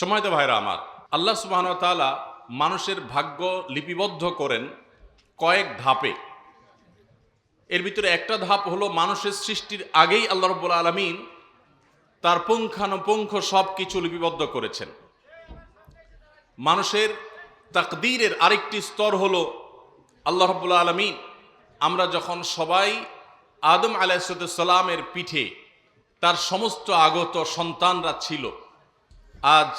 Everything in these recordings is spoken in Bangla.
সময় তো ভাইরা আমার। আল্লাহ সুবাহন তাআলা মানুষের ভাগ্য লিপিবদ্ধ করেন কয়েক ধাপে। এর ভিতরে একটা ধাপ হলো মানুষের সৃষ্টির আগেই আল্লাহ রব্বুল আলমিন তার পুঙ্খানুপুঙ্খ সব কিছু লিপিবদ্ধ করেছেন। মানুষের তাকদীরের আরেকটি স্তর হলো আল্লাহ রব্বুল আলমিন। আমরা যখন সবাই আদম আলাইসালামের পিঠে তার সমস্ত আগত সন্তানরা ছিল আজ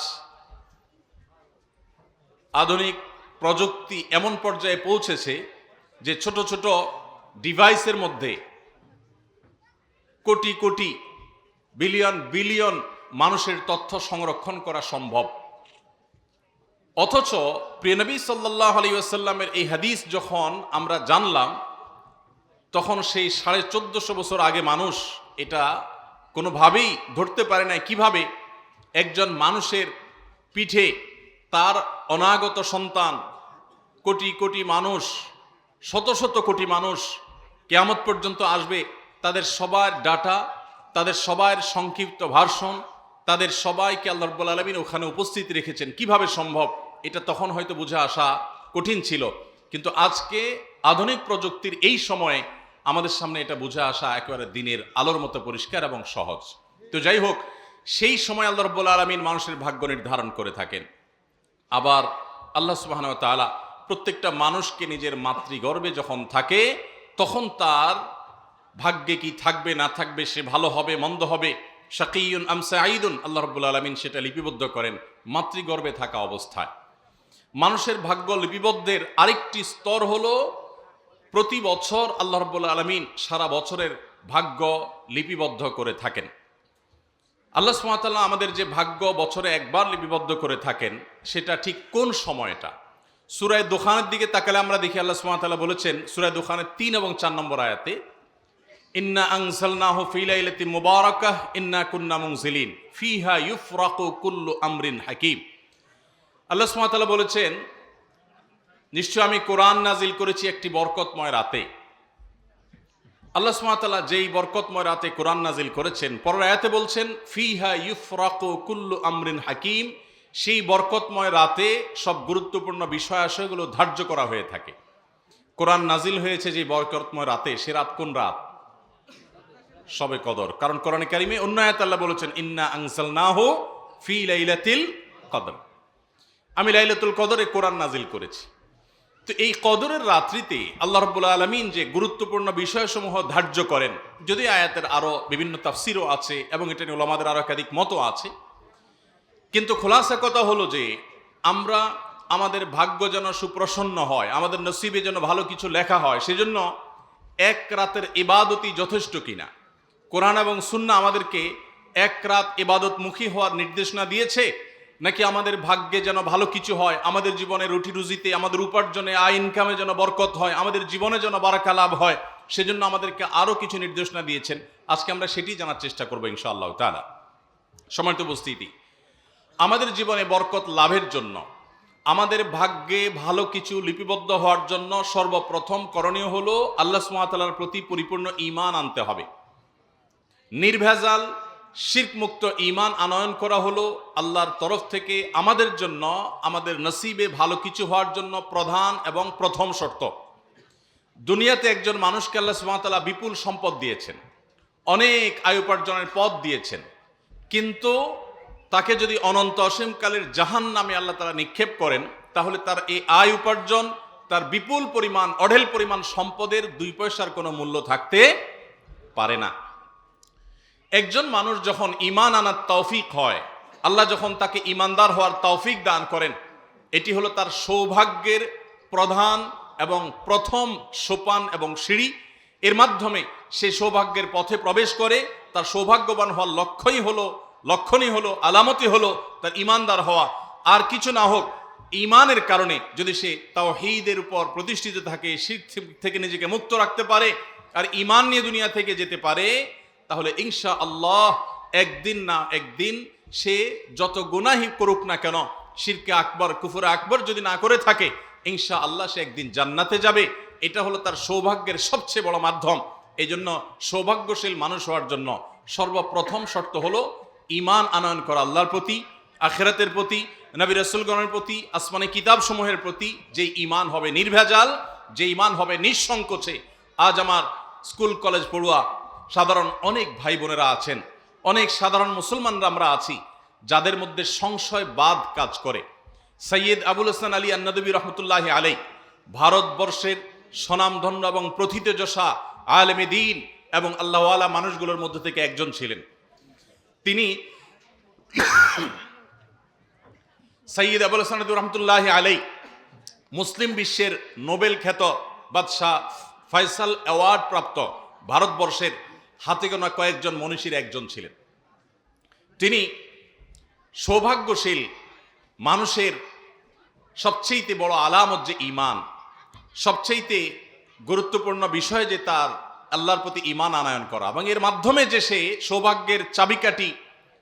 আধুনিক প্রযুক্তি এমন পর্যায়ে পৌঁছেছে যে ছোট ছোট ডিভাইসের মধ্যে কোটি কোটি বিলিয়ন বিলিয়ন মানুষের তথ্য সংরক্ষণ করা সম্ভব। অথচ প্রিয়নবী সাল্লাহ আলাইসাল্লামের এই হাদিস যখন আমরা জানলাম, তখন সেই সাড়ে চোদ্দশো বছর আগে মানুষ এটা কোনোভাবেই ধরতে পারে না কীভাবে? একজন মানুষের পিঠে তার অনাগত সন্তান, কোটি কোটি মানুষ, শত শত কোটি মানুষ কেয়ামত পর্যন্ত আসবে, তাদের সবার ডাটা, তাদের সবার সংক্ষিপ্ত ভার্সন তাদের সবাইকে আল্লাহ রব্বুল আলমিন ওখানে উপস্থিত রেখেছেন। কীভাবে সম্ভব? এটা তখন হয়তো বুঝে আসা কঠিন ছিল। কিন্তু আজকে আধুনিক প্রযুক্তির এই সময়ে আমাদের সামনে এটা বুঝে আসা একেবারে দিনের আলোর মতো পরিষ্কার এবং সহজ। তো যাই হোক সেই সময় আল্লাহ রব্বুল আলমিন মানুষের ভাগ্য নির্ধারণ করে থাকেন। আবার আল্লাহ সুবাহন তাআলা প্রত্যেকটা মানুষকে নিজের মাতৃগর্ভে যখন থাকে, তখন তার ভাগ্যে কি থাকবে, না থাকবে, সে ভালো হবে, মন্দ হবে শাকিউন আমসা আইদুন আল্লাহ রব্বুল আলমিন সেটা লিপিবদ্ধ করেন মাতৃগর্ভে থাকা অবস্থায়। মানুষের ভাগ্য লিপিবদ্ধের আরেকটি স্তর হলো, প্রতি বছর আল্লাহ রব্বুল আলমিন সারা বছরের ভাগ্য লিপিবদ্ধ করে থাকেন। আল্লাহ সুমাতাল্লাহ আমাদের যে ভাগ্য বছরে একবার লিপিবদ্ধ করে থাকেন, সেটা ঠিক কোন সময়টা? সুরায় দোকানের দিকে তাকালে আমরা দেখি আল্লাহ সুমাতাল্লাহ বলেছেন, সুরায় দোকানের তিন এবং চার নম্বর আয়াতে, ইন্না আংসালনাহু ফি লাইলাতি মুবারাকাহ, ইন্না কুন্না মুনজিলিন, ফিহা ইউফরাকু কুল্লু আমরিন হাকিম। আল্লাহ সুবহানাহু বলেছেন, নিশ্চয় আমি কোরআন নাজিল করেছি একটি বরকতময় রাতে। আল্লাহ সুবহানাহু যেই বরকতময় রাতে কোরআন নাজিল করেছেন, পরের আয়াতে বলছেন, ফিহা ইউফরাকু কুল্লু আমরিন হাকিম, সেই বরকতময় রাতে সব গুরুত্বপূর্ণ বিষয় আশয়গুলো ধার্য করা হয়ে থাকে। কোরআন নাজিল হয়েছে যে বরকতময় রাতে, সে রাত কোন রাত? সবে কদর। কারণ কোরআন কারিমে অন্য আয়াত আল্লাহ বলেছেন, ইন্না আংসাল না হো ফি লাইলাতিল কদর। আমি লাইলাতুল কদরে কোরআন নাজিল করেছি। তো এই কদরের রাত্রিতে আল্লাহ রব্বুল আলমিন যে গুরুত্বপূর্ণ বিষয়সমূহ ধার্য করেন, যদি আয়াতের আরও বিভিন্ন তাফসিরও আছে এবং এটা নিয়ে ওলামাদের আরও একাধিক মতো আছে, কিন্তু খোলাসা কথা হলো যে আমরা আমাদের ভাগ্য যেন সুপ্রসন্ন হয়, আমাদের নসিবে যেন ভালো কিছু লেখা হয়, সেজন্য এক রাতের ইবাদতই যথেষ্ট কিনা। কোরআন এবং সুন্না আমাদেরকে এক রাত ইবাদতমুখী হওয়ার নির্দেশনা দিয়েছে নাকি আমাদের ভাগ্যে যেন ভালো কিছু হয়? আমাদের জীবনে রুটি রুজিতে, আমাদের উপার্জনে, আয় ইনকামে যেন বরকত হয়, আমাদের জীবনে যেন বারাকা লাভ হয়, সেজন্য আমাদেরকে আরও কিছু নির্দেশনা দিয়েছেন। আজকে আমরা সেটি জানার চেষ্টা করব ইনশাআল্লাহ তালা সমানিত উপস্থিতি, আমাদের জীবনে বরকত লাভের জন্য, আমাদের ভাগ্যে ভালো কিছু লিপিবদ্ধ হওয়ার জন্য সর্বপ্রথম করণীয় হলো আল্লাহ সুমাতালার প্রতি পরিপূর্ণ ইমান আনতে হবে। নির্ভেজাল মুক্ত ইমান আনয়ন করা হলো আল্লাহর তরফ থেকে আমাদের জন্য, আমাদের নসিবে ভালো কিছু হওয়ার জন্য প্রধান এবং প্রথম শর্ত। দুনিয়াতে একজন মানুষকে আল্লাহ সুমাতালা বিপুল সম্পদ দিয়েছেন, অনেক আয় উপার্জনের পথ দিয়েছেন, কিন্তু তাকে যদি অনন্ত অসীমকালের জাহান নামে আল্লাহ তারা নিক্ষেপ করেন, তাহলে তার এই আয় উপার্জন, তার বিপুল পরিমাণ, অঢেল পরিমাণ সম্পদের দুই পয়সার কোনো মূল্য থাকতে পারে না। একজন মানুষ যখন ইমান আনার তৌফিক হয়, আল্লাহ যখন তাকে ইমানদার হওয়ার তৌফিক দান করেন, এটি হলো তার সৌভাগ্যের প্রধান এবং প্রথম সোপান এবং সিঁড়ি। এর মাধ্যমে সে সৌভাগ্যের পথে প্রবেশ করে, তার সৌভাগ্যবান হওয়ার লক্ষ্যই হলো, লক্ষণই হলো আলামতি হলো তার ইমানদার হওয়া। আর কিছু না হোক ইমানের কারণে যদি সে তাও হিদের উপর প্রতিষ্ঠিত থাকে শীত থেকে নিজেকে মুক্ত রাখতে পারে, আর ইমান নিয়ে দুনিয়া থেকে যেতে পারে তাহলে ইনশা আল্লাহ একদিন না একদিন সে যত গুনাহি করুক না কেন, শিরকে আকবর, কুফুরে আকবর যদি না করে থাকে ইনশা আল্লাহ সে একদিন জান্নাতে যাবে। এটা হলো তার সৌভাগ্যের সবচেয়ে বড় মাধ্যম। এই জন্য সৌভাগ্যশীল মানুষ হওয়ার জন্য সর্বপ্রথম শর্ত হলো ইমান আনয়ন করা আল্লাহর প্রতি, আখেরাতের প্রতি, নবী রসুলগণের প্রতি, আসমানি কিতাব সমূহের প্রতি। যে ইমান হবে নির্ভেজাল, যে ইমান হবে নিঃসংকোচে। আজ আমার স্কুল, কলেজ পড়ুয়া সাধারণ অনেক ভাই বোনেরা আছেন, অনেক সাধারণ মুসলমানরা আমরা আছি, যাদের মধ্যে সংশয় বাদ কাজ করে। সৈয়দ আবুল হাসান আলী আন্নাদবী রহমতুল্লাহ আলাই ভারতবর্ষের স্বনামধন্য এবং প্রথিতযশা আলেমে দিন এবং আল্লাহওয়ালা মানুষগুলোর মধ্যে থেকে একজন ছিলেন। তিনি সৈয়দ আবুল হাসান রহমতুল্লাহ আলাই মুসলিম বিশ্বের নোবেল খ্যাত বাদশাহ ফয়সাল অ্যাওয়ার্ড প্রাপ্ত ভারতবর্ষের হাতে গোনা কয়েকজন মনীষীর একজন ছিলেন। তিনি সৌভাগ্যশীল মানুষের সবচেয়েতে বড় আলামত যে ইমান সবচেয়েতে গুরুত্বপূর্ণ বিষয় যে তার আল্লাহর প্রতি ইমান আনায়ন করা এবং এর মাধ্যমে যে সে সৌভাগ্যের চাবিকাঠি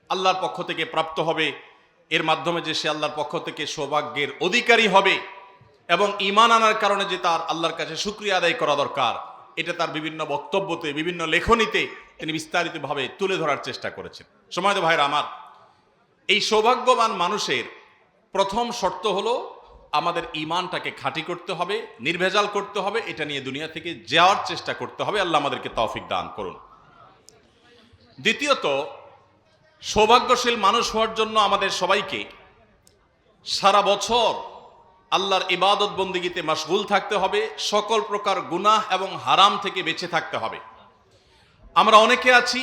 আল্লাহর পক্ষ থেকে প্রাপ্ত হবে, এর মাধ্যমে যে সে আল্লাহর পক্ষ থেকে সৌভাগ্যের অধিকারী হবে এবং ইমান আনার কারণে যে তার আল্লাহর কাছে শুক্রিয়া আদায় করা দরকার এটা তার বিভিন্ন বক্তব্যতে, বিভিন্ন লেখনীতে তিনি বিস্তারিতভাবে তুলে ধরার চেষ্টা করেছেন। সময় ভাইরা আমার, এই সৌভাগ্যবান মানুষের প্রথম শর্ত হলো আমাদের ইমানটাকে খাঁটি করতে হবে, নির্ভেজাল করতে হবে, এটা নিয়ে দুনিয়া থেকে যাওয়ার চেষ্টা করতে হবে। আল্লাহ আমাদেরকে তৌফিক দান করুন। দ্বিতীয়ত, সৌভাগ্যশীল মানুষ হওয়ার জন্য আমাদের সবাইকে সারা বছর আল্লাহর ইবাদত বন্দিগিতে মাশগুল থাকতে হবে, সকল প্রকার গুনাহ এবং হারাম থেকে বেঁচে থাকতে হবে। আমরা অনেকে আছি,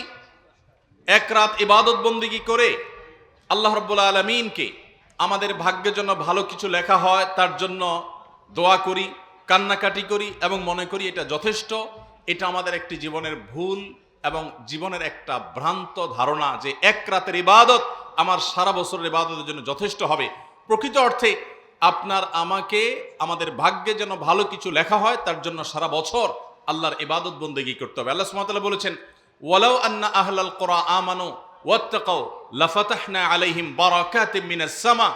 এক রাত ইবাদত বন্দিগি করে আল্লাহ রব্বুল্লা আলমিনকে আমাদের ভাগ্যের জন্য ভালো কিছু লেখা হয়, তার জন্য দোয়া করি, কান্নাকাটি করি এবং মনে করি এটা যথেষ্ট। এটা আমাদের একটি জীবনের ভুল এবং জীবনের একটা ভ্রান্ত ধারণা যে এক রাতের ইবাদত আমার সারা বছরের ইবাদতের জন্য যথেষ্ট হবে। প্রকৃত অর্থে আপনার আমাকে, আমাদের ভাগ্যে যেন ভালো কিছু লেখা হয়, তার জন্য সারা বছর আল্লাহর ইবাদত বন্দেগী করতে হবে। আল্লাহ সুমাতাল্লাহ বলেছেন, ওয়ালাউ আন্না আহলাল কোরআ আমানু ওয়াত্তাকাও লাফাতাহনা আলাইহিম বারাকাতিম মিনাস সামা।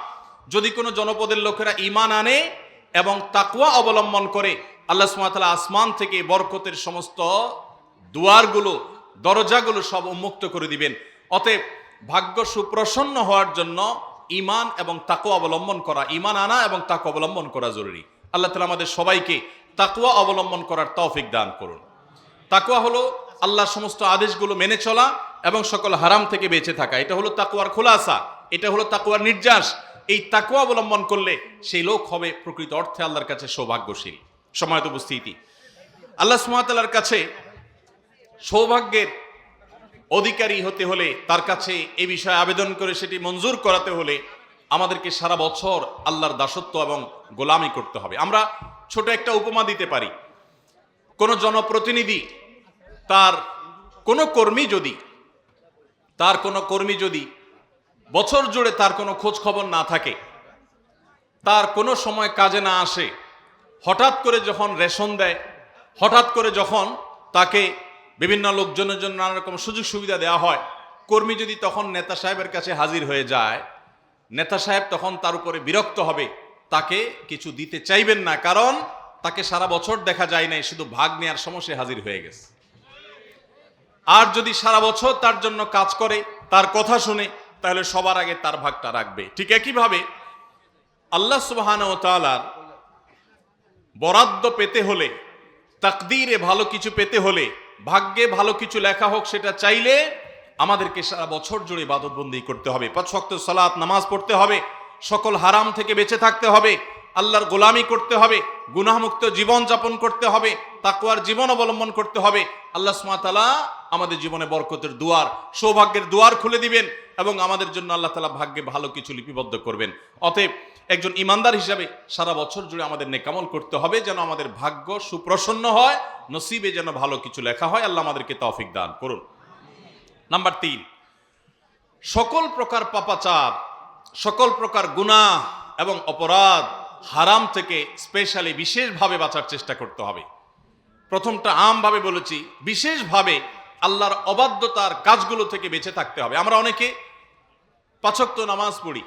যদি কোনো জনপদের লোকেরা ঈমান আনে এবং তাকুয়া অবলম্বন করে, আল্লাহ তাআলা আসমান থেকে বরকতের সমস্ত দুয়ারগুলো, দরজাগুলো সব উন্মুক্ত করে দিবেন। অতএব ভাগ্য সুপ্রসন্ন হওয়ার জন্য ঈমান এবং তাকওয়া অবলম্বন করা ঈমান আনা এবং তাকওয়া অবলম্বন করা জরুরি। আল্লাহ তালা আমাদের সবাইকে তাকুয়া অবলম্বন করার তৌফিক দান করুন। তাকুয়া হলো আল্লাহর সমস্ত আদেশগুলো মেনে চলা এবং সকল হারাম থেকে বেঁচে থাকা। এটা হলো তাকুয়ার খোলাসা, এটা হলো তাকুয়ার নির্যাস। এই তাকুয়া অবলম্বন করলে সেই লোক হবে প্রকৃত অর্থে আল্লাহর কাছে সৌভাগ্যশীল। সময়ত উপস্থিতি। আল্লাহ সুমাতালার কাছে সৌভাগ্যের অধিকারী হতে হলে তার কাছে এ বিষয়ে আবেদন করে সেটি মঞ্জুর করাতে হলে আমাদেরকে সারা বছর আল্লাহর দাসত্ব এবং গোলামি করতে হবে। আমরা ছোট একটা উপমা দিতে পারি। কোনো জনপ্রতিনিধি তার কোনো কর্মী যদি, তার কোনো কর্মী যদি বছর জুড়ে তার কোনো খোঁজ খবর না থাকে, তার কোনো সময় কাজে না আসে, হঠাৎ করে যখন রেশন দেয়, হঠাৎ করে যখন তাকে বিভিন্ন লোকজনের জন্য নানা রকম সুযোগ সুবিধা দেওয়া হয়। কর্মী যদি তখন নেতা সাহেবের কাছে হাজির হয়ে যায়, নেতা সাহেব তখন তার উপরে বিরক্ত হবে। তাকে কিছু দিতে চাইবেন না, কারণ তাকে সারা বছর দেখা যায় নাই, শুধু ভাগ নেওয়ার সমস্যায় হাজির হয়ে গেছে। আর যদি সারা বছর তার জন্য কাজ করে, তার কথা শুনে, তাহলে সবার আগে তার ভাগটা রাখবে। ঠিক একইভাবে আল্লাহ সুবাহান ও তালার বরাদ্দ পেতে হলে, তাকদিরে ভালো কিছু পেতে হলে ভাগ্যে ভালো কিছু লেখা হোক, সেটা চাইলে আমাদেরকে সারা বছর জুড়ে বাদতবন্দি করতে হবে। পাঁচ শক্ত সালাত, নামাজ পড়তে হবে। সকল হারাম থেকে বেঁচে থাকতে হবে। আল্লাহর গোলামি করতে হবে, গুনাহমুক্ত জীবন যাপন করতে হবে তাকুয়ার জীবন অবলম্বন করতে হবে। আল্লাহ সুমাতালা আমাদের জীবনে বরকতের দুয়ার, সৌভাগ্যের দুয়ার খুলে দিবেন এবং আমাদের জন্য আল্লাহ তালা ভাগ্যে ভালো কিছু লিপিবদ্ধ করবেন। অতএব একজন ইমানদার হিসাবে সারা বছর জুড়ে আমাদের নেকামল করতে হবে যেন আমাদের ভাগ্য সুপ্রসন্ন হয়, নসিবে যেন ভালো কিছু লেখা হয়। আল্লাহ আমাদেরকে তৌফিক দান করুন। নাম্বার তিন, সকল প্রকার পাপাচার, সকল প্রকার গুনাহ এবং অপরাধ হারাম থেকে স্পেশালি বিশেষভাবে বাঁচার চেষ্টা করতে হবে। প্রথমটা আমভাবে বলেছি, বিশেষভাবে আল্লাহর অবাধ্যতার কাজগুলো থেকে বেঁচে থাকতে হবে। আমরা অনেকে পাচক্ত নামাজ পড়ি,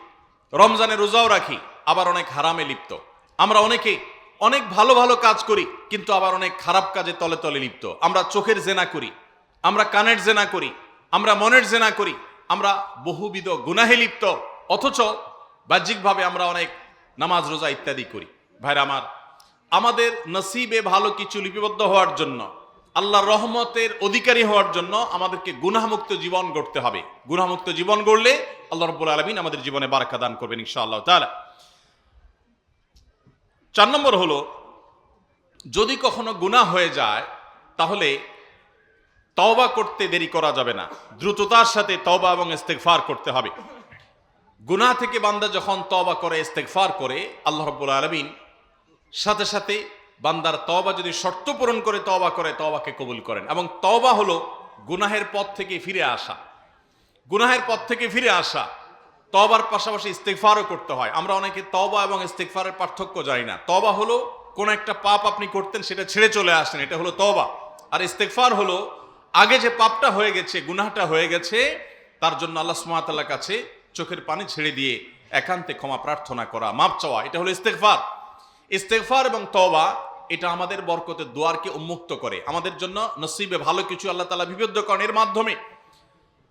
রমজানে রোজাও রাখি, আবার অনেক হারামে লিপ্ত। আমরা অনেকে অনেক ভালো ভালো কাজ করি, কিন্তু আবার অনেক খারাপ কাজে তলে তলে লিপ্ত। আমরা চোখের জেনা করি, আমরা কানের জেনা করি, আমরা মনের জেনা করি, আমরা বহুবিধ গুনাহে লিপ্ত। অথচ বাহ্যিকভাবে আমরা অনেক নামাজ, রোজা ইত্যাদি করি। ভাইরা আমার, আমাদের নসিবে ভালো কিছু লিপিবদ্ধ হওয়ার জন্য, আল্লাহর রহমতের অধিকারী হওয়ার জন্য আমাদেরকে গুনাহমুক্ত জীবন গড়তে হবে। গুনাহমুক্ত জীবন গড়লে আল্লাহ রব্বুল আলমিন আমাদের জীবনে বারাকা দান করবেন ইনশাআল্লাহ তাআলা। চার নম্বর হলো, যদি কখনো গুনাহ হয়ে যায়, তাহলে তওবা করতে দেরি করা যাবে না। দ্রুততার সাথে তওবা এবং ইস্তেগফার করতে হবে। গুনাহ থেকে বান্দা যখন তবা করে, ইস্তেগফার করে, আল্লাহ রাব্বুল আলামিন সাথে সাথে বান্দার তবা যদি শর্ত পূরণ করে তবা করে তবাকে কবুল করেন। এবং তবা হলো গুনাহের পথ থেকে ফিরে আসা। গুনাহের পথ থেকে ফিরে আসা। তবার পাশাপাশি ইস্তেকফারও করতে হয়। আমরা অনেকে তবা এবং ইস্তেগফারের পার্থক্য জানি না। তবা হলো কোন একটা পাপ আপনি করতেন, সেটা ছেড়ে চলে আসেন, এটা হলো তবা আর ইস্তেগফার হলো আগে যে পাপটা হয়ে গেছে, গুনাহটা হয়ে গেছে, তার জন্য আল্লাহ সুমাতাল্লাহ কাছে চোখের পানি ছেড়ে দিয়ে একান্তে ক্ষমা প্রার্থনা করা মাপ চাওয়া, এটা হলো ইস্তেগফার। ইস্তেগফার এবং তওবা, এটা আমাদের বরকতের দুয়ারকে উন্মুক্ত করে। আমাদের জন্য নসিবে ভালো কিছু আল্লাহ তালা বিবদ্ধ মাধ্যমে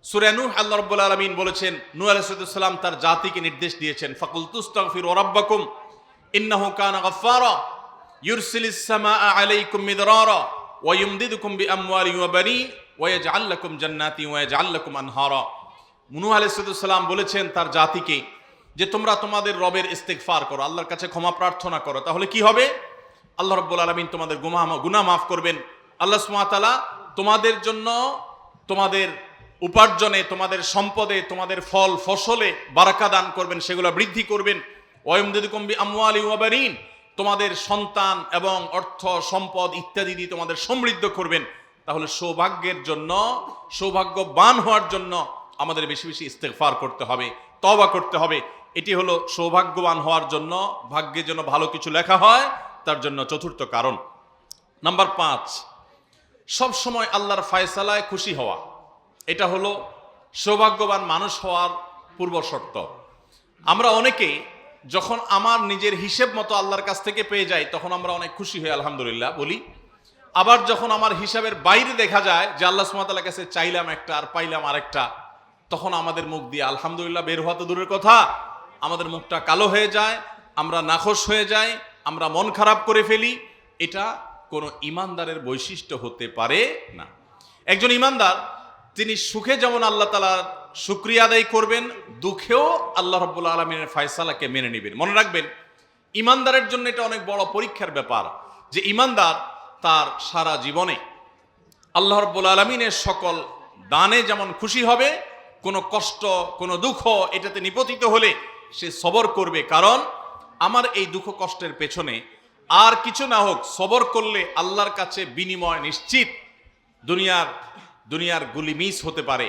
সুরে নূহ আল্লাহ রাব্বুল আলামিন বলেছেন, নূহ আলাইহিস তার জাতিকে নির্দেশ দিয়েছেন ফাকুল তুস্তাগফিরু রাব্বাকুম, ইন্নাহু কানা গাফফারা, ইউরসিলিস সামাআ আলাইকুম মিদরারা, ওয়া ইউমদিদুকুম বিআমওয়ালিন ওয়া বানিন, ওয়া ইয়াজআল লাকুম জান্নাতি ওয়া ইয়াজআল লাকুম আনহারা। নূহ আলাইহিস সালাম বলেছেন তার জাতিকে যে তোমরা তোমাদের রবের ইস্তেগফার করো, আল্লাহর কাছে ক্ষমা প্রার্থনা করো। তাহলে কি হবে? আল্লাহ রাব্বুল আলামিন তোমাদের গুনাহ গুনাহ মাফ করবেন। আল্লাহ তাআলা তোমাদের জন্য তোমাদের উপার্জনে, তোমাদের সম্পদে, তোমাদের ফল, ফসলে বারাকা দান করবেন, সেগুলো বৃদ্ধি করবেন। ওয়মদিদুকম্বি আমওয়ালি ওয়াবারিন তোমাদের সন্তান এবং অর্থ, সম্পদ ইত্যাদি দিয়ে তোমাদের সমৃদ্ধ করবেন। তাহলে সৌভাগ্যের জন্য, সৌভাগ্যবান হওয়ার জন্য আমাদের বেশি বেশি ইস্তেগফার করতে হবে, তওবা করতে হবে। এটি হলো সৌভাগ্যবান হওয়ার জন্য, ভাগ্যে যেন ভালো কিছু লেখা হয়, তার জন্য চতুর্থ কারণ। নাম্বার পাঁচ, সব সময় আল্লাহর ফায়সালায় খুশি হওয়া। এটা হলো সৌভাগ্যবান মানুষ হওয়ার পূর্ব শর্ত। আমরা অনেকে যখন আমার নিজের হিসেব মতো আল্লাহর কাছ থেকে পেয়ে যাই, তখন আমরা অনেক খুশি হই, আলহামদুলিল্লাহ বলি। আবার যখন আমার হিসাবের বাইরে দেখা যায় যে আল্লাহ সুমাতার কাছে চাইলাম একটা আর পাইলাম আরেকটা তখন আমাদের মুখ দিয়ে আলহামদুলিল্লাহ বের হওয়া তো দূরের কথা। আমাদের মুখটা কালো হয়ে যায়, আমরা নাখোশ হয়ে যাই, আমরা মন খারাপ করে ফেলি। এটা কোনো ইমানদারের বৈশিষ্ট্য হতে পারে না। একজন ইমানদার, তিনি সুখে যেমন আল্লাহ তালার শুক্রিয়া আদায় করবেন, দুঃখেও আল্লাহ রব্বুল আলমিনের ফায়সালাকে মেনে নেবেন। মনে রাখবেন, ইমানদারের জন্য এটা অনেক বড় পরীক্ষার ব্যাপার যে ইমানদার তার সারা জীবনে আল্লাহ রব্বুল আলমিনের সকল দানে যেমন খুশি হবে কোনো কষ্ট, কোনো দুঃখ এটাতে নিপতিত হলে সে সবর করবে। কারণ আমার এই দুঃখ কষ্টের পেছনে আর কিছু না হোক, সবর করলে আল্লাহর কাছে বিনিময় নিশ্চিত দুনিয়ার দুনিয়ার গুলি মিস হতে পারে।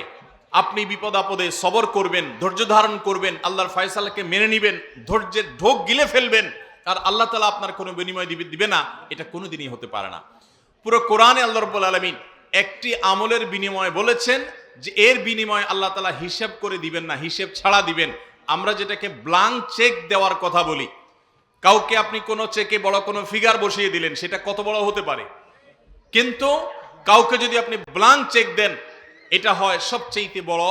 আপনি বিপদ আপদে সবর করবেন, ধৈর্য ধারণ করবেন, আল্লাহর ফয়সালাকে মেনে নিবেন, ধৈর্যের ঢোক গিলে ফেলবেন, আর আল্লাহ তালা আপনার কোনো বিনিময় দিবে দিবে না, এটা কোনোদিনই হতে পারে না। পুরো কোরআনে আল্লাহ রব্বুল আলমিন একটি আমলের বিনিময় বলেছেন যে এর বিনিময়ে আল্লাহ তালা হিসেব করে দিবেন না, হিসেব ছাড়া দিবেন। আমরা যেটাকে ব্লাঙ্ক চেক দেওয়ার কথা বলি। কাউকে আপনি কোনো চেকে বড় কোনো ফিগার বসিয়ে দিলেন, সেটা কত বড় হতে পারে? কিন্তু কাউকে যদি আপনি ব্লাঙ্ক চেক দেন, এটা হয় সবচেয়ে বড়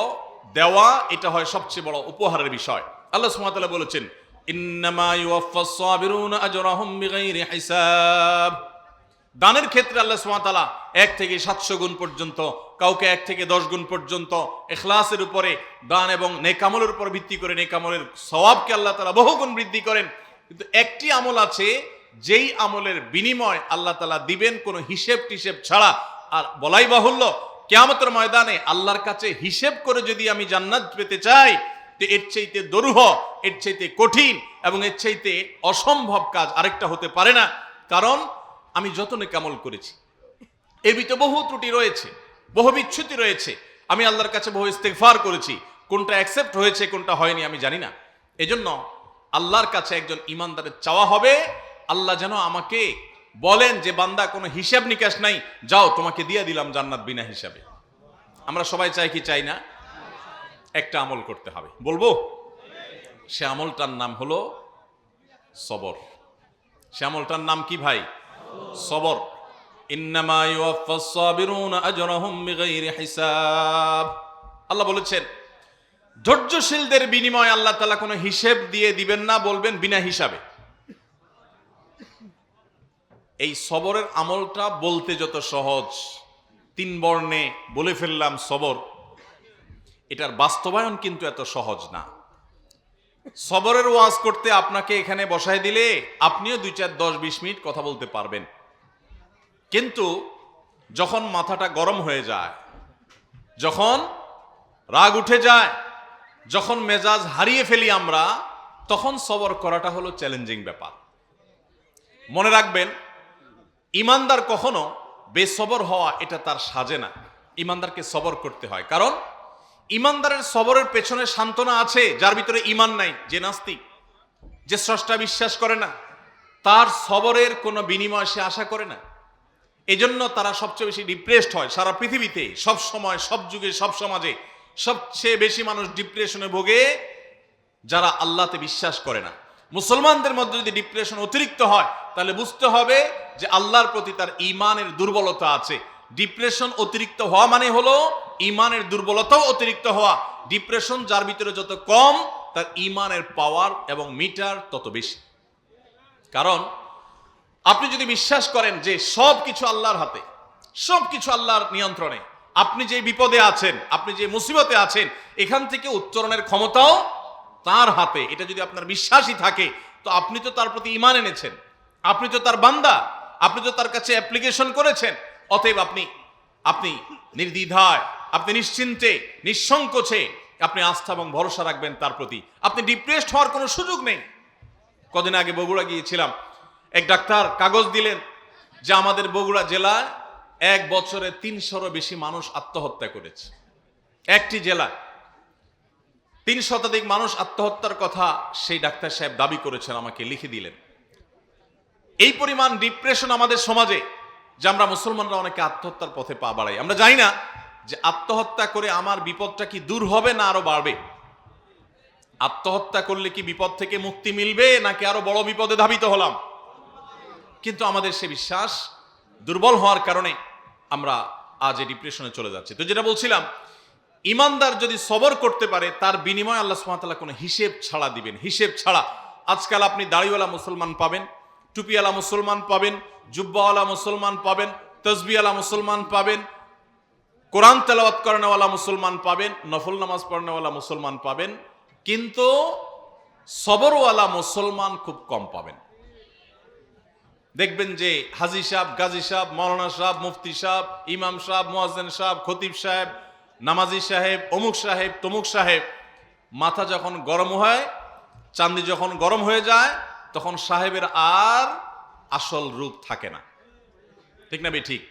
দেওয়া, এটা হয় সবচেয়ে বড় উপহারের বিষয়। আল্লাহ সুবহানাহু বলেছেন, ইন্নামা সাবিরুনা আজরাহুম বিগাইরি হিসাব। দানের ক্ষেত্রে আল্লাহ সুবহানাহু এক থেকে সাতশো গুণ পর্যন্ত, কাউকে এক থেকে দশ গুণ পর্যন্ত এখলাসের উপরে দান এবং নেকামলের উপর ভিত্তি করে নেকামলের সওয়াবকে আল্লাহ তালা বহুগুণ বৃদ্ধি করেন। কিন্তু একটি আমল আছে, যেই আমলের বিনিময় আল্লাহ তালা দিবেন কোনো হিসেব টিসেব ছাড়া। আর বলাই বাহুল্য, কেয়ামতের ময়দানে আল্লাহর কাছে হিসেব করে যদি আমি জান্নাত পেতে চাই, তো এর চাইতে দরুহ, এর চাইতে কঠিন এবং এর চাইতে অসম্ভব কাজ আরেকটা হতে পারে না। কারণ আমি যত নেকামল করেছি। এর ভিতরে বহু ত্রুটি রয়েছে, বহু বিচ্ছুতি রয়েছে। আমি আল্লাহর কাছে বহু ইস্তেগফার করেছি। কোনটা অ্যাকসেপ্ট হয়েছে, কোনটা হয়নি আমি জানি না। এজন্য আল্লাহর কাছে একজন ইমানদারের চাওয়া হবে। আল্লাহ যেন আমাকে বলেন যে, বান্দা, কোনো হিসাব নিকাশ নাই, যাও, তোমাকে দিয়ে দিলাম জান্নাত বিনা হিসাবে। আমরা সবাই চাই কি চাই না? একটা আমল করতে হবে। বলব? সে আমলটার নাম হলো সবর। সে আমলটার নাম কি ভাই? সবর। আল্লাহ বলেছেন, ধৈর্যশীলদের বিনিময়ে আল্লাহ তালা কোনো হিসেব দিয়ে দিবেন না, বলবেন বিনা হিসাবে। এই সবরের আমলটা বলতে যত সহজ, তিন বর্ণে বলে ফেললাম সবর। এটার বাস্তবায়ন কিন্তু এত সহজ না। সবরের ওয়াজ করতে আপনাকে এখানে বসায় দিলে আপনিও দুই চার দশ বিশ মিনিট কথা বলতে পারবেন। কিন্তু যখন মাথাটা গরম হয়ে যায়, যখন রাগ উঠে যায়, যখন মেজাজ হারিয়ে ফেলি আমরা, তখন সবর করাটা হলো চ্যালেঞ্জিং ব্যাপার। মনে রাখবেন, ইমানদার কখনো বেসবর হওয়া এটা তার সাজে না। ইমানদারকে সবর করতে হয়। কারণ ইমানদারের সবরের পেছনে সান্ত্বনা আছে, যার ভিতরে ইমান নাই, যে নাস্তিক, যে স্রষ্টা বিশ্বাস করে না, তার সবরের কোনো বিনিময় সে আশা করে না। এজন্য তারা সবচেয়ে বেশি ডিপ্রেসড হয় সারা পৃথিবীতে, সব সময়, সব যুগে, সব সমাজে। সবচেয়ে বেশি মানুষ ডিপ্রেশনে ভোগে যারা আল্লাহতে বিশ্বাস করে না। মুসলমানদের মধ্যে যদি ডিপ্রেশন অতিরিক্ত হয়, তাহলে বুঝতে হবে যে আল্লাহর প্রতি তার ইমানের দুর্বলতা আছে। ডিপ্রেশন অতিরিক্ত হওয়া মানে হলো ইমানের দুর্বলতাও অতিরিক্ত হওয়া ডিপ্রেশন যার ভিতরে যত কম, তার ইমানের পাওয়ার এবং মিটার তত বেশি। কারণ, আপনি যদি বিশ্বাস করেন যে সব কিছু আল্লাহর হাতে সব কিছু আল্লাহর নিয়ন্ত্রণে, আপনি যে বিপদে আছেন, আপনি যে মুসিবতে আছেন, এখান থেকে উত্তরণের ক্ষমতাও তার হাতে। এটা যদি আপনার বিশ্বাসই থাকে, তো আপনি তো তার প্রতি ইমান এনেছেন, আপনি তো তার বান্দা, আপনি তো তার কাছে অ্যাপ্লিকেশন করেছেন, অতএব আপনি আপনি নির্দ্বিধায় আপনি নিশ্চিন্তে, নিঃসংকোচে আপনি আস্থা এবং ভরসা রাখবেন তার প্রতি। আপনি ডিপ্রেসড হওয়ার কোনো সুযোগ নেই। কদিন আগে বগুড়া গিয়েছিলাম। এক ডাক্তার কাগজ দিলেন যে আমাদের বগুড়া জেলায় এক বছরে তিনশোরও বেশি মানুষ আত্মহত্যা করেছে। একটি জেলা। তিন শতাধিক মানুষ আত্মহত্যার কথা সেই ডাক্তার সাহেব দাবি করেছেন, আমাকে লিখে দিলেন। এই পরিমাণ ডিপ্রেশন আমাদের সমাজে, যে আমরা মুসলমানরা অনেকে আত্মহত্যার পথে পা বাড়াই। আমরা জানি না যে আত্মহত্যা করে আমার বিপদটা কি দূর হবে না আরও বাড়বে? আত্মহত্যা করলে কি বিপদ থেকে মুক্তি মিলবে নাকি আরও বড় বিপদে ধাবিত হলাম? কিন্তু আমাদের সে বিশ্বাস দুর্বল হওয়ার কারণে আমরা আজ এই ডিপ্রেশনে চলে যাচ্ছি। তো যেটা বলছিলাম, ইমানদার যদি সবর করতে পারে, তার বিনিময়ে আল্লাহ সুমাতাল্লাহ কোনো হিসেব ছাড়া দিবেন। হিসেব ছাড়া। আজকাল আপনি দাড়িওয়ালা মুসলমান পাবেন, টুপিওয়ালা মুসলমান পাবেন, জুব্বাওয়ালা মুসলমান পাবেন, তসবিওয়ালা মুসলমান পাবেন কোরআন তেলাওয়াত করানোওয়ালা মুসলমান পাবেন, নফল নামাজ পড়ানোওয়ালা মুসলমান পাবেন, কিন্তু সবরওয়ালা মুসলমান খুব কম পাবেন। দেখবেন যে হাজি সাহেব, গাজী সাহেব, মৌলানা সাহেব, মুফতি সাহেব, ইমাম সাহেব মোয়াজেন সাহেব, খতিব সাহেব, নামাজি সাহেব, অমুক সাহেব, তমুক সাহেব, মাথা যখন গরম হয়, চান্দি যখন গরম হয়ে যায়, তখন সাহেবের আর আসল রূপ থাকে না। ঠিক না বে ঠিক?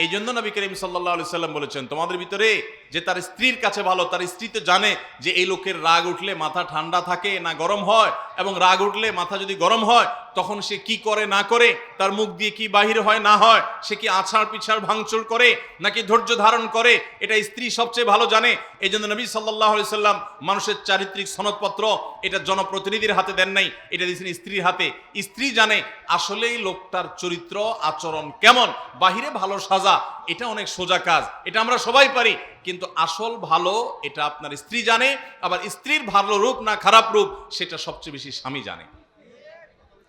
এই জন্য নবী করিম সাল্লাহ সাল্লাম বলেছেন, তোমাদের ভিতরে যে তার স্ত্রীর কাছে ভালো, তার স্ত্রী তো জানে যে এই লোকের রাগ উঠলে মাথা ঠান্ডা থাকে না গরম হয় এবং রাগ উঠলে মাথা যদি গরম হয়, তখন সে কি করে না করে, তার মুখ দিয়ে কি বাহির হয় না হয়, সে কি আছাড় পিছাড় ভাঙচুর করে নাকি ধৈর্য ধারণ করে, এটা স্ত্রী সবচেয়ে ভালো জানে? এই জন্য নবী সাল্লাহ সাল্লাম মানুষের চারিত্রিক সনদপত্র এটা জনপ্রতিনিধির হাতে দেন নাই, এটা দিয়েছেন স্ত্রীর হাতে। স্ত্রী জানে আসলেই লোকটার চরিত্র, আচরণ কেমন, বাহিরে ভালো সাজা এটা অনেক সোজা কাজ। এটা আমরা সবাই পারি, কিন্তু আসল ভালো এটা আপনার স্ত্রী জানে, আবার স্ত্রীর ভালো রূপ না খারাপ রূপ, সেটা সবচেয়ে বেশি স্বামী জানে।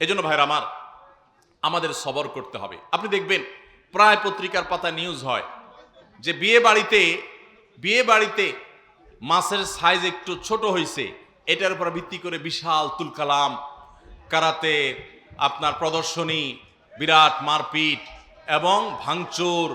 এজন্য ভাইরা আমার, আমাদের সবর করতে হবে। আপনি দেখবেন, প্রায় পত্রিকার পাতা নিউজ হয়, যে বিয়ে বাড়িতে বিয়ে বাড়িতে মাছের সাইজ একটু ছোট হয়েছে এটার উপর ভিত্তি করে বিশাল তুলকালাম, কারাতে আপনার প্রদর্শনী, বিরাট মারপিট এবং ভাঙচুর,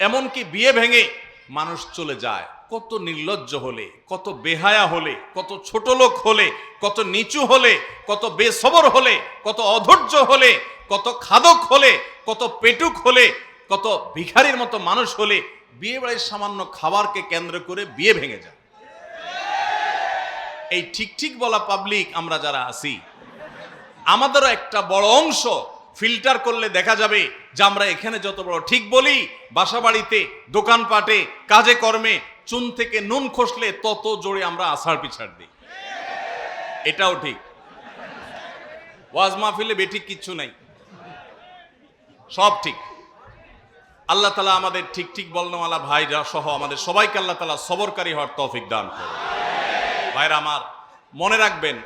এমনকি বিয়ে ভেঙে মানুষ চলে যায়। কত নির্লজ্জ হলে, কত বেহায়া হলে, কত ছোট লোক হলে, কত নিচু হলে, কত বেসবর হলে, কত অধৈর্য হলে, কত খাদক হলে, কত পেটুক হলে, কত ভিখারির মতো মানুষ হলে বিয়ে বাড়ির সামান্য খাবারকে কেন্দ্র করে বিয়ে ভেঙে যায়। এই ঠিক ঠিক বলা পাবলিক আমরা যারা আছি, আমাদেরও একটা বড় অংশ ফিল্টার করলে দেখা যাবে যে আমরা এখানে যত বড়, ঠিক বলি বাসা বাড়িতে দোকানপাটে, কাজে কর্মে, চুন থেকে নুন খসলে তত জোরে আমরা আষাঢ় পিছাড় দিই। এটাও ঠিক। ওয়াজ মাহফিলে বেঠিক কিচ্ছু নাই। সব ঠিক। আল্লাহ তালা আমাদের ঠিক ঠিক বলনওয়ালা ভাইরা সহ আমাদের সবাইকে আল্লাহ তালা সবরকারী হওয়ার তৌফিক দান করে ভাইরা আমার, মনে রাখবেন,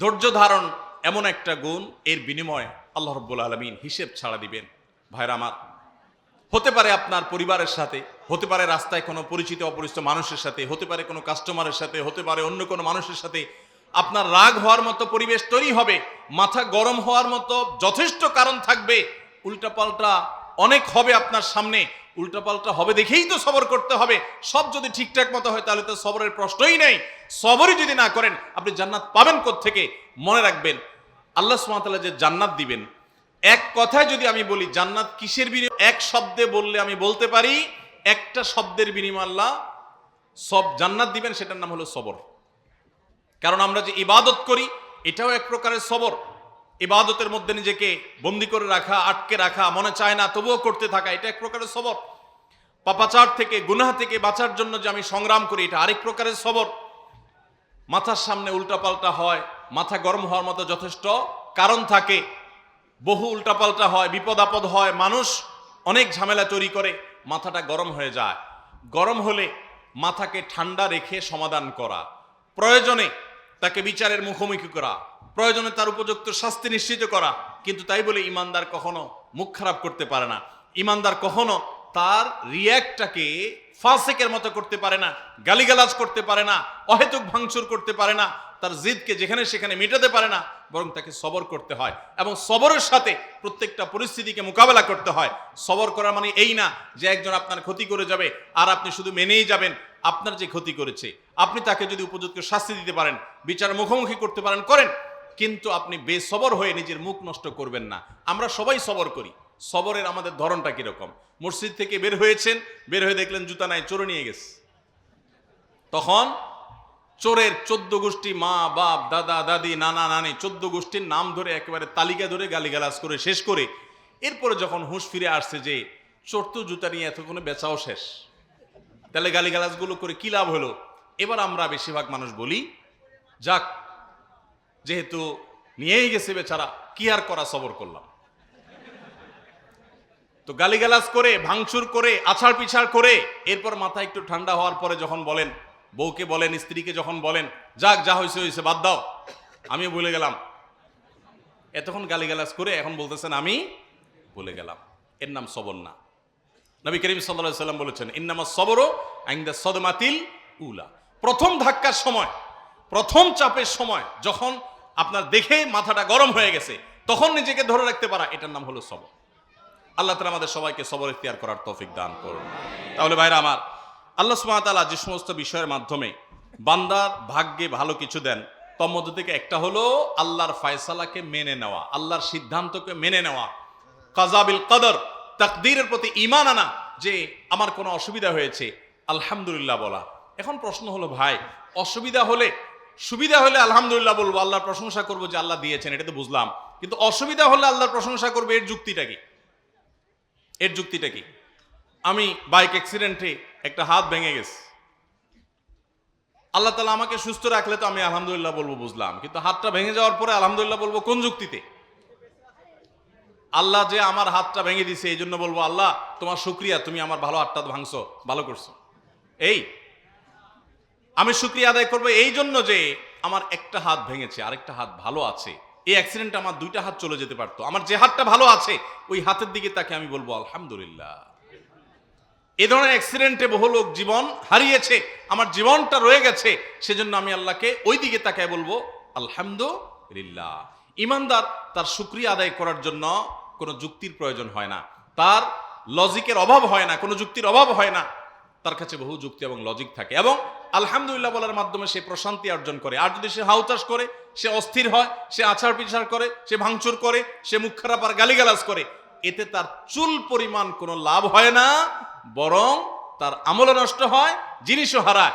ধৈর্য ধারণ এমন একটা গুণ, এর বিনিময়ে আল্লাহ রব্বুল আলমিন হিসেব ছাড়া দিবেন। ভাইরা আমার, হতে পারে আপনার পরিবারের সাথে, হতে পারে রাস্তায় কোনো পরিচিত অপরিচিত মানুষের সাথে, হতে পারে কোনো কাস্টমারের সাথে, হতে পারে অন্য কোনো মানুষের সাথে, আপনার রাগ হওয়ার মতো পরিবেশ তৈরি হবে, মাথা গরম হওয়ার মতো যথেষ্ট কারণ থাকবে, উল্টাপাল্টা অনেক হবে আপনার সামনে, উল্টাপাল্টা হবে দেখেই তো সবর করতে হবে, সব যদি ঠিকঠাক মতো হয় তাহলে তো সবরের প্রশ্নই নেই, সবরই যদি না করেন, আপনি জান্নাত পাবেন থেকে মনে রাখবেন আল্লাহ সুমাতাল্লাহ যে জান্নাত দিবেন, এক কথায় যদি আমি বলি জান্নাত কিসের বিনিময়, এক শব্দে বললে আমি বলতে পারি, একটা শব্দের বিনিময় আল্লাহ সব জান্নাত দিবেন, সেটার নাম হলো সবর। কারণ আমরা যে ইবাদত করি, এটাও এক প্রকারের সবর। ইবাদতের মধ্যে নিজেকে বন্দি করে রাখা, আটকে রাখা, মনে চায় না, তবুও করতে থাকা, এটা এক প্রকারের সবর। পাপাচার থেকে, গুনাহ থেকে বাঁচার জন্য যে আমি সংগ্রাম করি, এটা আরেক প্রকারের সবর। মাথার সামনে উল্টাপাল্টা হয় মাথা গরম হওয়ার মতো যথেষ্ট কারণ থাকে। বহু উল্টাপাল্টা হয় বিপদ আপদ হয়, মানুষ অনেক ঝামেলা তৈরি করে, মাথাটা গরম হয়ে যায়। গরম হলে মাথাকে ঠান্ডা রেখে সমাধান করা, প্রয়োজনে তাকে বিচারের মুখোমুখি করা, প্রয়োজনে তার উপযুক্ত শাস্তি নিশ্চিত করা। কিন্তু তাই বলে ইমানদার কখনো মুখ খারাপ করতে পারে না। ইমানদার কখনো তার রিয়াক্টটাকে ফাসেকের মতো করতে পারে না, গালিগালাজ করতে পারে না, অহেতুক ভাঙচুর করতে পারে না, তার জিদকে যেখানে সেখানে মেটাতে পারে না, বরং তাকে সবর করতে হয় এবং সবরের সাথে প্রত্যেকটা পরিস্থিতিকে মোকাবেলা করতে হয়। সবর করা মানে এই না যে একজন আপনার ক্ষতি করে যাবে আর আপনি শুধু মেনেই যাবেন, আপনার যে ক্ষতি করেছে, আপনি তাকে যদি উপযুক্ত শাস্তি দিতে পারেন, বিচার মুখোমুখি করতে পারেন, করেন, কিন্তু আপনি বেসবর হয়ে নিজের মুখ নষ্ট করবেন না। আমরা সবাই সবর করি। সবরের আমাদের ধরনটা কীরকম? মসজিদ থেকে বের হয়েছেন, বের হয়ে দেখলেন জুতা নাই, চোরে নিয়ে গেছে। তখন চোরের চোদ্দ গোষ্ঠী মা, বাপ, দাদা, দাদি, নানা, নানি, চোদ্দ গোষ্ঠীর নাম ধরে একেবারে তালিকা ধরে গালিগালাজ করে, শেষ করে এরপরে যখন হুঁশ ফিরে আসছে যে চোর তো জুতা নিয়ে এতক্ষণে বেচাও শেষ। তাহলে গালিগালাজগুলো করে কি লাভ হলো? এবার আমরা বেশিরভাগ মানুষ বলি, যাক, যেহেতু নিয়েই গেছে বেচারা, কি আর করা সবর করলাম? তো গালিগালাজ করে, ভাঙচুর করে আছাড় পিছাড় করে, এরপর মাথা একটু ঠান্ডা হওয়ার পরে যখন বলেন, বউকে বলেন, স্ত্রীকে যখন বলেন, যাক, যা হয়েছে হয়েছে বাদ দাও। আমিও ভুলে গেলাম। এতক্ষণ গালিগালাজ করে এখন বলতেছেন, আমি ভুলে গেলাম। এর নাম সবর না। নবী করিম সাল্লাহ সাল্লাম বলেছেন, ইন্নামা সবরও আইন্দা সদমাতিল উলা। প্রথম ধাক্কার সময়, প্রথম চাপের সময় যখন আপনার দেখে মাথাটা গরম হয়ে গেছে, তখন নিজেকে ধরে রাখতে পারা, এটার নাম হলো সবর। আল্লাহ তালা আমাদের সবাইকে সবর ইখতিয়ার করার তৌফিক দান করুন। তাহলে ভাইরা আমার, আল্লাহ সুমাতালা যে সমস্ত বিষয়ের মাধ্যমে বান্দার ভাগ্যে ভালো কিছু দেন, তোর মধ্যে থেকে একটা হলো আল্লাহর ফায়সালাকে মেনে নেওয়া, আল্লাহর সিদ্ধান্তকে মেনে নেওয়া। কাজাবিল কদর, তাকদীরের প্রতি ইমান আনা, যে আমার কোনো অসুবিধা হয়েছে, আলহামদুলিল্লাহ বলা। এখন প্রশ্ন হলো, ভাই, অসুবিধা হলে, সুবিধা হলে আলহামদুলিল্লাহ বলব, আল্লাহর প্রশংসা করব যে আল্লাহ দিয়েছেন, এটা তো বুঝলাম। কিন্তু অসুবিধা হলে আল্লাহর প্রশংসা করব, এর যুক্তিটা কি? এর যুক্তিটা কি? আমি বাইক অ্যাক্সিডেন্টে একটা হাত ভেঙে গেছে। আল্লাহ তালা আমাকে সুস্থ রাখলে তো আমি আলহামদুলিল্লাহ বলব বুঝলাম। কিন্তু হাতটা ভেঙে যাওয়ার পরে আলহামদুলিল্লাহ বলব কোন যুক্তিতে? আল্লাহ যে আমার হাতটা ভেঙে দিছে, এই জন্য বলব, আল্লাহ, তোমার শুক্রিয়া, তুমি আমার ভালো হাতটা ভাঙছো, ভালো করছ। এই, আমি শুক্রিয়া আদায় করব এই জন্য যে আমার একটা হাত ভেঙেছে, আরেকটা হাত ভালো আছে। এই অ্যাক্সিডেন্টে আমার দুইটা হাত চলে যেতে পারতো। আমার যে হাতটা ভালো আছে, ওই হাতের দিকে তাকে আমি বলব, আলহামদুলিল্লাহ। এ ধরনের অ্যাক্সিডেন্টে বহু লোক জীবন হারিয়েছে, আমার জীবনটা রয়ে গেছে, সেজন্য আমি আল্লাহকে ওই দিকে তাকায় বলব, আলহামদুলিল্লাহ। ইমানদার তার শুক্রিয়া আদায় করার জন্য কোনো যুক্তির প্রয়োজন হয় না। তার লজিকের অভাব হয় না, কোনো যুক্তির অভাব হয় না। তার কাছে বহু যুক্তি এবং লজিক থাকে এবং আলহামদুলিল্লাহ বলার মাধ্যমে সে প্রশান্তি অর্জন করে। আর যদি সে হাউচাষ করে, সে অস্থির হয়, সে আছার পিছার করে, সে ভাঙচুর করে, সে মুখ খারাপ আর গালিগালাজ করে, এতে তার চুল পরিমাণ কোনো লাভ হয় না, বরং তার আমলও নষ্ট হয়, জিনিসও হারায়।